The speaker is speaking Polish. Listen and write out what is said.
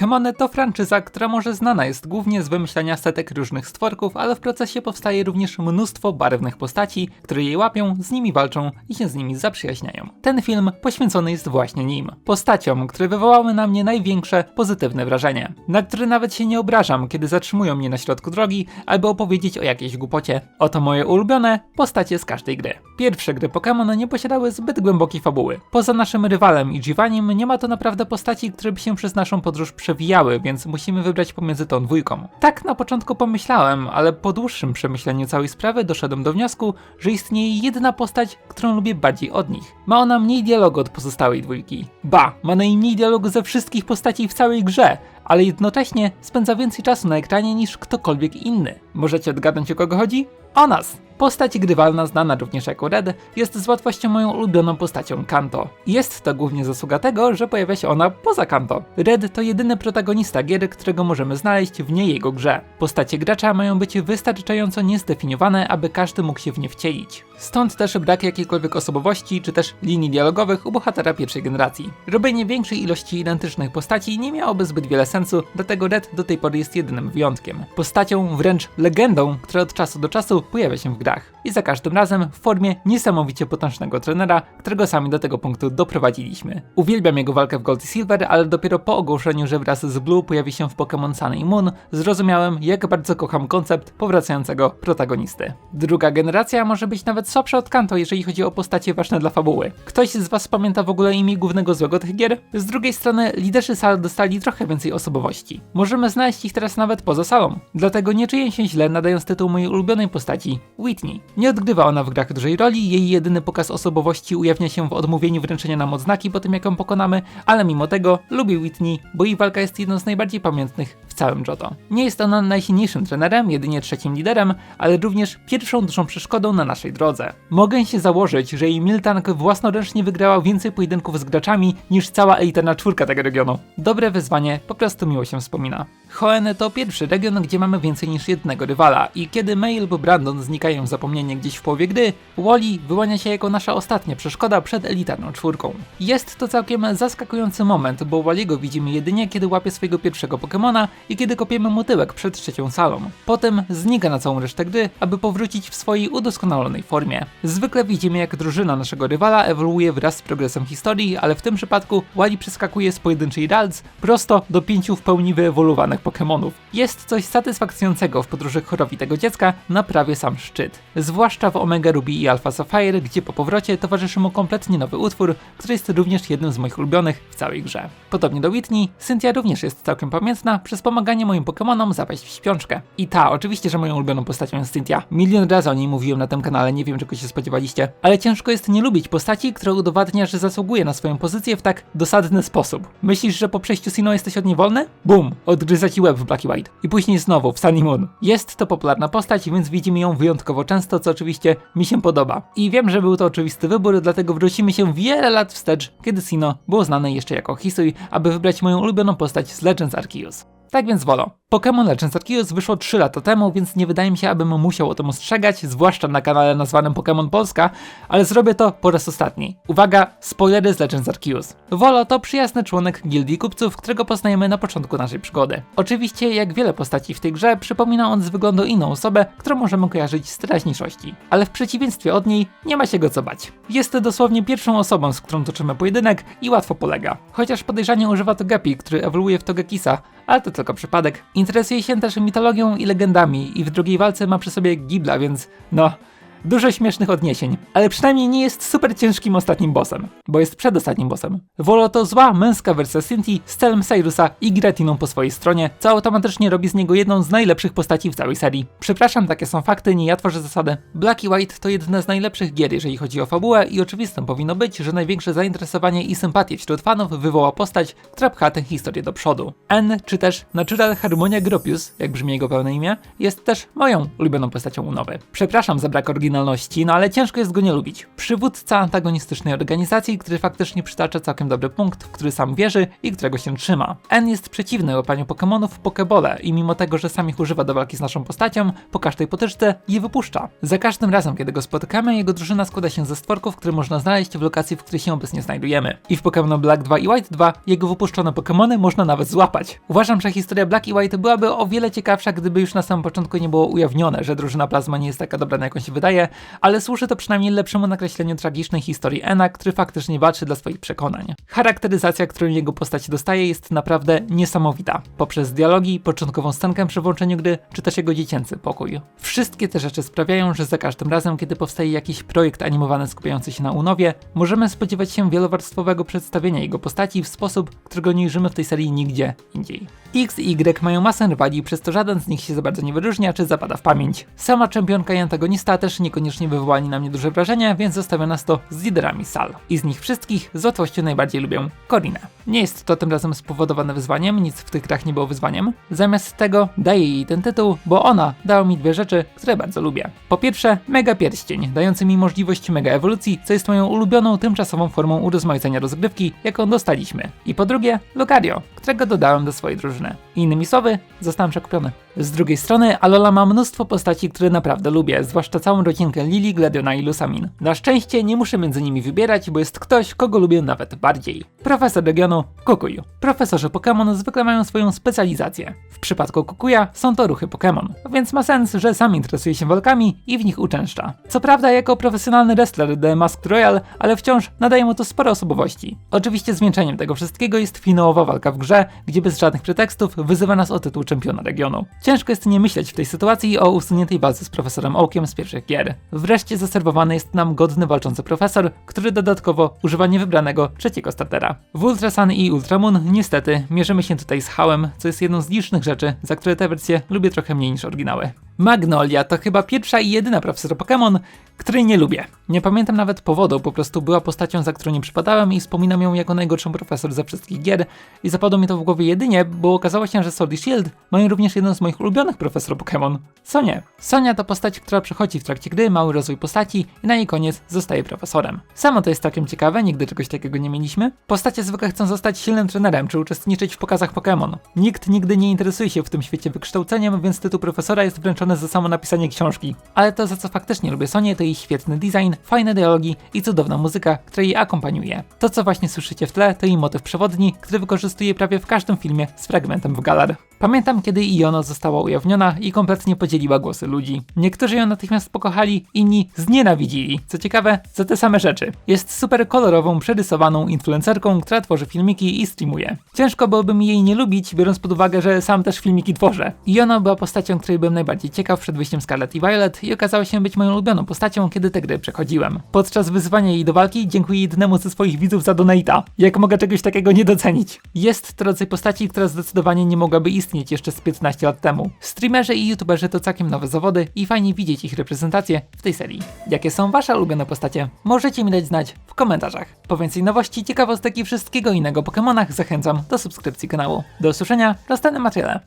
Pokémony to franczyza, która może znana jest głównie z wymyślania setek różnych stworków, ale w procesie powstaje również mnóstwo barwnych postaci, które je łapią, z nimi walczą i się z nimi zaprzyjaźniają. Ten film poświęcony jest właśnie nim. Postaciom, które wywołały na mnie największe pozytywne wrażenie, na które nawet się nie obrażam, kiedy zatrzymują mnie na środku drogi, aby opowiedzieć o jakiejś głupocie. Oto moje ulubione postacie z każdej gry. Pierwsze gry Pokémon nie posiadały zbyt głębokiej fabuły. Poza naszym rywalem i Givanim nie ma to naprawdę postaci, które by się przez naszą podróż przewijały, więc musimy wybrać pomiędzy tą dwójką. Tak na początku pomyślałem, ale po dłuższym przemyśleniu całej sprawy doszedłem do wniosku, że istnieje jedna postać, którą lubię bardziej od nich. Ma ona mniej dialogu od pozostałej dwójki. Ba, ma najmniej dialogu ze wszystkich postaci w całej grze, ale jednocześnie spędza więcej czasu na ekranie niż ktokolwiek inny. Możecie odgadnąć o kogo chodzi? O nas! Postać grywalna, znana również jako Red, jest z łatwością moją ulubioną postacią Kanto. Jest to głównie zasługa tego, że pojawia się ona poza Kanto. Red to jedyny protagonista gier, którego możemy znaleźć w niej jego grze. Postacie gracza mają być wystarczająco niezdefiniowane, aby każdy mógł się w nie wcielić. Stąd też brak jakiejkolwiek osobowości, czy też linii dialogowych u bohatera pierwszej generacji. Robienie większej ilości identycznych postaci nie miałoby zbyt wiele sensu, dlatego Red do tej pory jest jedynym wyjątkiem. Postacią, wręcz legendą, która od czasu do czasu pojawia się w grach. I za każdym razem w formie niesamowicie potężnego trenera, którego sami do tego punktu doprowadziliśmy. Uwielbiam jego walkę w Gold i Silver, ale dopiero po ogłoszeniu, że wraz z Blue pojawi się w Pokémon Sun i Moon, zrozumiałem jak bardzo kocham koncept powracającego protagonisty. Druga generacja może być nawet słabsza od Kanto, jeżeli chodzi o postacie ważne dla fabuły. Ktoś z was pamięta w ogóle imię głównego złego tych gier? Z drugiej strony liderzy sal dostali trochę więcej osobowości. Możemy znaleźć ich teraz nawet poza salą. Dlatego nie czuję się źle nadając tytuł mojej ulubionej postaci, Whitney. Nie odgrywa ona w grach dużej roli, jej jedyny pokaz osobowości ujawnia się w odmówieniu wręczenia nam odznaki po tym jak ją pokonamy, ale mimo tego lubię Whitney, bo jej walka jest jedną z najbardziej pamiętnych w całym Johto. Nie jest ona najsilniejszym trenerem, jedynie trzecim liderem, ale również pierwszą dużą przeszkodą na naszej drodze. Mogę się założyć, że jej Miltank własnoręcznie wygrała więcej pojedynków z graczami niż cała elitarna czwórka tego regionu. Dobre wyzwanie, po prostu miło się wspomina. Hoenn to pierwszy region, gdzie mamy więcej niż jednego rywala i kiedy May lub Brandon znikają w zapomnienie gdzieś w połowie gry, Wally wyłania się jako nasza ostatnia przeszkoda przed elitarną czwórką. Jest to całkiem zaskakujący moment, bo Walliego widzimy jedynie kiedy łapie swojego pierwszego Pokemona i kiedy kopiemy mu tyłek przed trzecią salą. Potem znika na całą resztę gry, aby powrócić w swojej udoskonalonej formie. Zwykle widzimy jak drużyna naszego rywala ewoluuje wraz z progresem historii, ale w tym przypadku Wally przeskakuje z pojedynczej Ralds prosto do pięciu w pełni wyewoluowanych Pokemonów. Jest coś satysfakcjonującego w podróży chorowitego dziecka na prawie sam szczyt. Zwłaszcza w Omega Ruby i Alpha Sapphire, gdzie po powrocie towarzyszy mu kompletnie nowy utwór, który jest również jednym z moich ulubionych w całej grze. Podobnie do Whitney, Cynthia również jest całkiem pamiętna przez pomaganie moim Pokemonom zapaść w śpiączkę. I ta, oczywiście, że moją ulubioną postacią jest Cynthia. Milion razy o niej mówiłem na tym kanale, nie wiem czego się spodziewaliście, ale ciężko jest nie lubić postaci, która udowadnia, że zasługuje na swoją pozycję w tak dosadny sposób. Myślisz, że po przejściu Sinnoh jesteś od niej wolny? Bum! Odgryza ci łeb w Black White. I później znowu w Sunny Moon. Jest to popularna postać, więc widzimy ją wyjątkowo często, co oczywiście mi się podoba. I wiem, że był to oczywisty wybór, dlatego wrócimy się wiele lat wstecz, kiedy Sinnoh było znane jeszcze jako Hisui, aby wybrać moją ulubioną postać z Legends Arceus. Tak więc Wolo. Pokémon Legends Arceus wyszło 3 lata temu, więc nie wydaje mi się, abym musiał o tym ostrzegać, zwłaszcza na kanale nazwanym Pokémon Polska, ale zrobię to po raz ostatni. Uwaga, spoilery z Legends Arceus. Volo to przyjazny członek gildii kupców, którego poznajemy na początku naszej przygody. Oczywiście, jak wiele postaci w tej grze, przypomina on z wyglądu inną osobę, którą możemy kojarzyć z teraźniejszości. Ale w przeciwieństwie od niej, nie ma się go co bać. Jest dosłownie pierwszą osobą, z którą toczymy pojedynek i łatwo polega. Chociaż podejrzanie używa to Gepi, który ewoluuje w Togekisa, ale to tylko przypadek. Interesuje się też mitologią i legendami i w drugiej walce ma przy sobie Gibla, więc no, Dużo śmiesznych odniesień, ale przynajmniej nie jest super ciężkim ostatnim bossem, bo jest przedostatnim bossem. Volo to zła męska wersja Cynthia z celem Cyrusa i Gratiną po swojej stronie, co automatycznie robi z niego jedną z najlepszych postaci w całej serii. Przepraszam, takie są fakty, nie ja tworzę zasady. Black i White to jedna z najlepszych gier, jeżeli chodzi o fabułę i oczywistym powinno być, że największe zainteresowanie i sympatię wśród fanów wywoła postać, która pcha tę historię do przodu. N, czy też Natural Harmonia Gropius, jak brzmi jego pełne imię, jest też moją ulubioną postacią u nowy. Przepraszam za brak oryginalności oryginalności, no ale ciężko jest go nie lubić. Przywódca antagonistycznej organizacji, który faktycznie przytacza całkiem dobry punkt, w który sam wierzy i którego się trzyma. N jest przeciwny łapaniu Pokémonów w Pokebole i mimo tego, że sam ich używa do walki z naszą postacią, po każdej potyczce je wypuszcza. Za każdym razem, kiedy go spotykamy, jego drużyna składa się ze stworków, które można znaleźć w lokacji, w której się obecnie znajdujemy. I w Pokémon Black 2 i White 2 jego wypuszczone Pokémony można nawet złapać. Uważam, że historia Black i White byłaby o wiele ciekawsza, gdyby już na samym początku nie było ujawnione, że drużyna Plazma nie jest taka dobra, na jaką się wydaje, ale służy to przynajmniej lepszemu nakreśleniu tragicznej historii Ena, który faktycznie walczy dla swoich przekonań. Charakteryzacja, którą jego postać dostaje, jest naprawdę niesamowita. Poprzez dialogi, początkową scenkę przy włączeniu gry, czy też jego dziecięcy pokój. Wszystkie te rzeczy sprawiają, że za każdym razem, kiedy powstaje jakiś projekt animowany skupiający się na Unowie, możemy spodziewać się wielowarstwowego przedstawienia jego postaci w sposób, którego nie ujrzymy w tej serii nigdzie indziej. X i Y mają masę rywali, przez to żaden z nich się za bardzo nie wyróżnia, czy zapada w pamięć. Sama czempionka i antagonista też niekoniecznie wywołali na mnie duże wrażenie, więc zostawia nas to z liderami sal. I z nich wszystkich z łatwością najbardziej lubię Corinę. Nie jest to tym razem spowodowane wyzwaniem, nic w tych grach nie było wyzwaniem. Zamiast tego daję jej ten tytuł, bo ona dała mi dwie rzeczy, które bardzo lubię. Po pierwsze, mega pierścień, dający mi możliwość mega ewolucji, co jest moją ulubioną tymczasową formą urozmaicenia rozgrywki, jaką dostaliśmy. I po drugie, Lucario, którego dodałem do swojej drużyny. Innymi słowy, zostałem przekupiony. Z drugiej strony, Alola ma mnóstwo postaci, które naprawdę lubię, zwłaszcza całą rodzinkę Lili, Gladiona i Lusamin. Na szczęście nie muszę między nimi wybierać, bo jest ktoś, kogo lubię nawet bardziej. Profesor regionu Kukuju. Profesorzy Pokémon zwykle mają swoją specjalizację. W przypadku Kukuja są to ruchy Pokémon, więc ma sens, że sam interesuje się walkami i w nich uczęszcza. Co prawda jako profesjonalny wrestler The Masked Royal, ale wciąż nadaje mu to sporo osobowości. Oczywiście zwieńczeniem tego wszystkiego jest finałowa walka w grze, gdzie bez żadnych pretekstów wyzywa nas o tytuł czempiona regionu. Ciężko jest nie myśleć w tej sytuacji o usuniętej walce z profesorem Oakiem z pierwszych gier. Wreszcie zaserwowany jest nam godny walczący profesor, który dodatkowo używa niewybranego trzeciego startera. W Ultra Sun i Ultra Moon niestety mierzymy się tutaj z Hałem, co jest jedną z licznych rzeczy, za które te wersje lubię trochę mniej niż oryginały. Magnolia to chyba pierwsza i jedyna profesor Pokémon, której nie lubię. Nie pamiętam nawet powodu, po prostu była postacią, za którą nie przypadałem i wspominam ją jako najgorszą profesor ze wszystkich gier i zapadło mi to w głowie jedynie, bo okazało się, że Sword i Shield mają również jedną z moich ulubionych profesor Pokémon. Sonia. Sonia to postać, która przechodzi w trakcie gry mały rozwój postaci i na jej koniec zostaje profesorem. Samo to jest całkiem ciekawe, nigdy czegoś takiego nie mieliśmy. Postacie zwykle chcą zostać silnym trenerem czy uczestniczyć w pokazach Pokémon. Nikt nigdy nie interesuje się w tym świecie wykształceniem, więc tytuł profesora jest wręczony za samo napisanie książki. Ale to, za co faktycznie lubię Sonię, to jej świetny design, fajne dialogi i cudowna muzyka, która jej akompaniuje. To, co właśnie słyszycie w tle, to jej motyw przewodni, który wykorzystuje prawie w każdym filmie z fragmentem w Galar. Pamiętam, kiedy Iono została ujawniona i kompletnie podzieliła głosy ludzi. Niektórzy ją natychmiast pokochali, inni znienawidzili. Co ciekawe, za te same rzeczy. Jest super kolorową, przerysowaną influencerką, która tworzy filmiki i streamuje. Ciężko byłoby mi jej nie lubić, biorąc pod uwagę, że sam też filmiki tworzę. Iono była postacią, której byłem najbardziej ciekaw przed wyjściem Scarlet i Violet i okazała się być moją ulubioną postacią, kiedy te gry przechodziłem. Podczas wyzwania jej do walki dziękuję jednemu ze swoich widzów za donata. Jak mogę czegoś takiego nie docenić? Jest to rodzaj postaci, która zdecydowanie nie mogłaby istnieć jeszcze z 15 lat temu. Streamerzy i youtuberzy to całkiem nowe zawody i fajnie widzieć ich reprezentację w tej serii. Jakie są wasze ulubione postacie? Możecie mi dać znać w komentarzach. Po więcej nowości, ciekawostek i wszystkiego innego Pokémonach zachęcam do subskrypcji kanału. Do usłyszenia w następnym materiale.